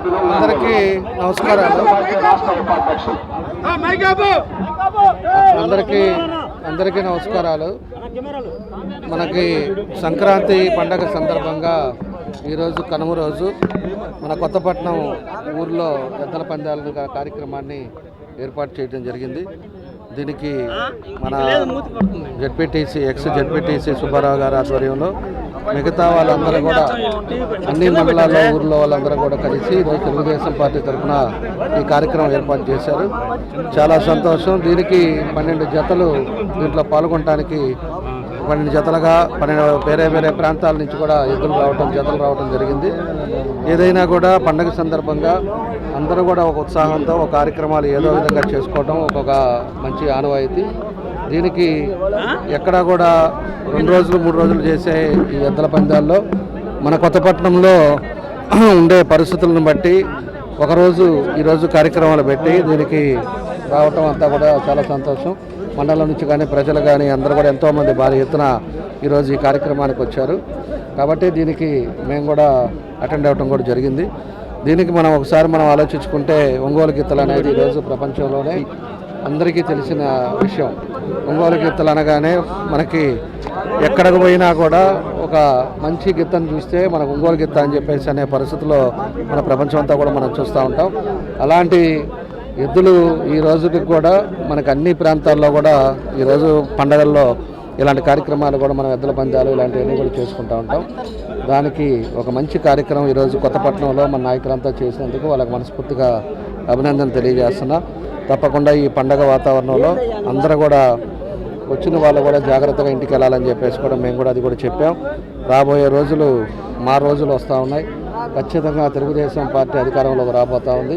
అందరికీ నమస్కారాలు. అందరికీ అందరికీ నమస్కారాలు. మనకి సంక్రాంతి పండగ సందర్భంగా ఈరోజు కనుమ రోజు మన కొత్తపట్నం ఊర్లో ఎద్దల పందాల కార్యక్రమాన్ని ఏర్పాటు చేయడం జరిగింది. దీనికి మన జడ్పీటీసీ ఎక్స్ జడ్పీటీసీ సుబ్బారావు గారి ఆధ్వర్యంలో మిగతా వాళ్ళందరూ కూడా అన్ని మండలాల్లో ఊర్లో వాళ్ళందరూ కూడా కలిసి ఈరోజు తెలుగుదేశం పార్టీ తరఫున ఈ కార్యక్రమం ఏర్పాటు చేశారు. చాలా సంతోషం. దీనికి పన్నెండు జతలు దీంట్లో పాల్గొనడానికి పన్నెండు జతలుగా పన్నెండు వేరే వేరే ప్రాంతాల నుంచి కూడా ఎద్దులు రావటం జతలు రావటం జరిగింది. ఏదైనా కూడా పండగ సందర్భంగా అందరూ కూడా ఒక ఉత్సాహంతో ఒక కార్యక్రమాలు ఏదో విధంగా చేసుకోవటం ఒక మంచి ఆనవాయితీ. దీనికి ఎక్కడా కూడా రెండు రోజులు మూడు రోజులు చేసే ఈ ఎద్దల పందాల్లో మన కొత్తపట్నంలో ఉండే పరిస్థితులను బట్టి ఒకరోజు ఈరోజు కార్యక్రమాలు పెట్టి దీనికి రావటం అంతా కూడా చాలా సంతోషం. మండలం నుంచి కానీ ప్రజలు కానీ అందరూ కూడా ఎంతోమంది భారీ ఎత్తున ఈరోజు ఈ కార్యక్రమానికి వచ్చారు. కాబట్టి దీనికి మేము కూడా అటెండ్ అవ్వటం కూడా జరిగింది. దీనికి మనం ఒకసారి మనం ఆలోచించుకుంటే ఒంగోలు గీతలు అనేది ఈరోజు ప్రపంచంలోనే అందరికీ తెలిసిన విషయం. ఒంగోలు గీతలు అనగానే మనకి ఎక్కడికి పోయినా కూడా ఒక మంచి గీతను చూస్తే మనకు ఒంగోలు గీత అని చెప్పేసి అనే పరిస్థితిలో మన ప్రపంచం అంతా కూడా మనం చూస్తూ ఉంటాం. అలాంటి ఎద్దులు ఈ రోజుకి కూడా మనకు అన్ని ప్రాంతాల్లో కూడా ఈరోజు పండగల్లో ఇలాంటి కార్యక్రమాలు కూడా మనం ఎద్దుల పందాలు ఇలాంటివన్నీ కూడా చేసుకుంటూ ఉంటాం. దానికి ఒక మంచి కార్యక్రమం ఈరోజు కొత్తపట్నంలో మన నాయకులంతా చేసినందుకు వాళ్ళకి మనస్ఫూర్తిగా అభినందన తెలియజేస్తున్నా. తప్పకుండా ఈ పండగ వాతావరణంలో అందరూ కూడా వచ్చిన వాళ్ళు కూడా జాగ్రత్తగా ఇంటికి వెళ్ళాలని చెప్పేసి కూడా మేము కూడా అది కూడా చెప్పాం. రాబోయే రోజులు మా రోజులు వస్తూ ఉన్నాయి. ఖచ్చితంగా తెలుగుదేశం పార్టీ అధికారంలోకి రాబోతూ ఉంది.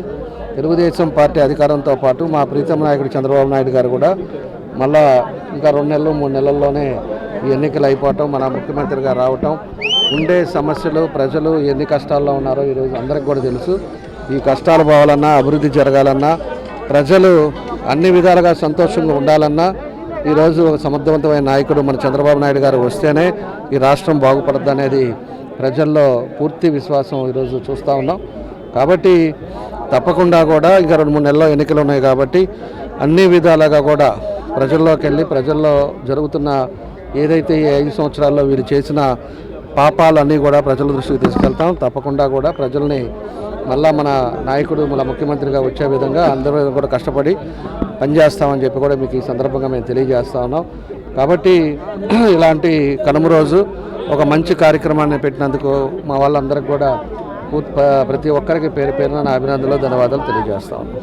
తెలుగుదేశం పార్టీ అధికారంతో పాటు మా ప్రీతం నాయకుడు చంద్రబాబు నాయుడు గారు కూడా మళ్ళా ఇంకా రెండు నెలలు మూడు నెలల్లోనే ఈ ఎన్నికలు అయిపోవటం మన ముఖ్యమంత్రిగా రావటం ఉండే సమస్యలు ప్రజలు ఎన్ని కష్టాల్లో ఉన్నారో ఈరోజు అందరికి కూడా తెలుసు. ఈ కష్టాలు పోవాలన్నా అభివృద్ధి జరగాలన్నా ప్రజలు అన్ని విధాలుగా సంతోషంగా ఉండాలన్నా ఈరోజు ఒక సమర్థవంతమైన నాయకుడు మన చంద్రబాబు నాయుడు గారు వస్తేనే ఈ రాష్ట్రం బాగుపడద్దు అనేది ప్రజల్లో పూర్తి విశ్వాసం ఈరోజు చూస్తూ ఉన్నాం. కాబట్టి తప్పకుండా కూడా ఇంకా రెండు మూడు నెలల్లో ఎన్నికలు ఉన్నాయి కాబట్టి అన్ని విధాలుగా కూడా ప్రజల్లోకి వెళ్ళి ప్రజల్లో జరుగుతున్న ఏదైతే ఈ ఐదు సంవత్సరాల్లో వీరు చేసిన పాపాలన్నీ కూడా ప్రజల దృష్టికి తీసుకెళ్తాం. తప్పకుండా కూడా ప్రజల్ని మళ్ళా మన నాయకుడు మన ముఖ్యమంత్రిగా వచ్చే విధంగా అందరూ కూడా కష్టపడి పనిచేస్తామని చెప్పి కూడా మీకు ఈ సందర్భంగా మేము తెలియజేస్తా ఉన్నాం. కాబట్టి ఇలాంటి కనుమ రోజు ఒక మంచి కార్యక్రమాన్ని పెట్టినందుకు మా వాళ్ళందరికీ కూడా ప్రతి ఒక్కరికి పేరు పేరున నా అభినందనలు ధన్యవాదాలు తెలియజేస్తా ఉన్నాం.